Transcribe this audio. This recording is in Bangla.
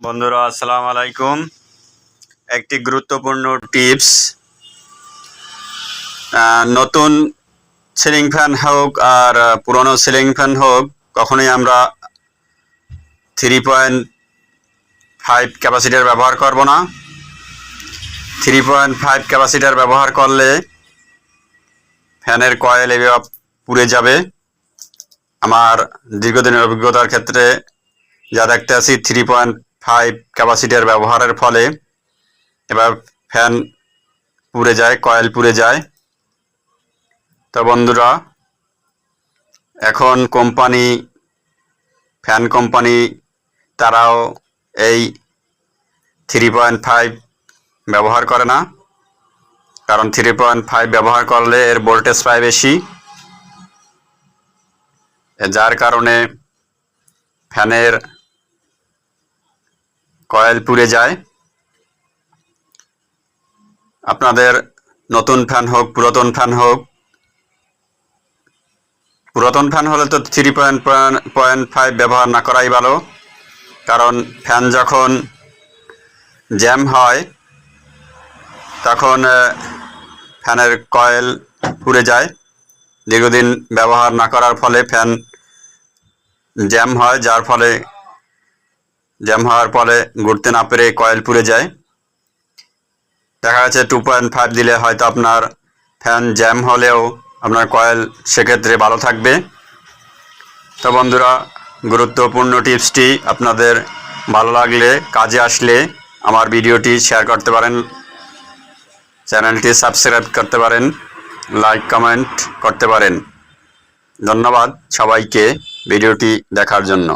বন্ধুরা, আসসালামু আলাইকুম। একটি গুরুত্বপূর্ণ টিপস নতুন সিলিং ফ্যান হোক আর পুরনো সিলিং ফ্যান হোক, কখনোই আমরা থ্রি পয়েন্ট ফাইভ ক্যাপাসিটার ব্যবহার করব না। থ্রি পয়েন্ট ফাইভ ক্যাপাসিটার ব্যবহার করলে ফ্যানের কয়েল এভাবে পুড়ে যাবে। আমার দীর্ঘদিনের অভিজ্ঞতার ক্ষেত্রে যা দেখতে আছি থ্রি পয়েন্ট ফাইভ ক্যাপাসিটার ব্যবহারের ফলে এবার ফ্যান পুড়ে যায় কয়েল পুড়ে যায়। তো বন্ধুরা, এখন কোম্পানি ফ্যান কোম্পানি তারাও এই থ্রি পয়েন্ট ফাইভ ব্যবহার করে না। কারণ থ্রি পয়েন্ট ফাইভ ব্যবহার করলে এর ভোল্টেজ পায় বেশি। যার কারণে ফ্যানের কয়েল পুড়ে যায়। আপনাদের নতুন ফ্যান হোক, পুরাতন ফ্যান হোক, পুরাতন ফ্যান হলে তো থ্রি পয়েন্ট পয়েন্ট ফাইভ ব্যবহার না করাই ভালো। কারণ ফ্যান যখন জ্যাম হয়, তখন ফ্যানের কয়েল পুড়ে যায়। দীর্ঘদিন ব্যবহার না করার ফলে ফ্যান জ্যাম হয়, যার ফলে জ্যাম হওয়ার ফলে ঘুরতে না পেরে কয়েল পুড়ে যায়। দেখা যাচ্ছে টু পয়েন্ট ফাইভ দিলে হয়তো আপনার ফ্যান জ্যাম হলেও আপনার কয়েল সেক্ষেত্রে ভালো থাকবে। তো বন্ধুরা, গুরুত্বপূর্ণ টিপসটি আপনাদের ভালো লাগলে, কাজে আসলে আমার ভিডিওটি শেয়ার করতে পারেন। চ্যানেলটি সাবস্ক্রাইব করতে পারেন লাইক কমেন্ট করতে পারেন। ধন্যবাদ সবাইকে ভিডিওটি দেখার জন্য।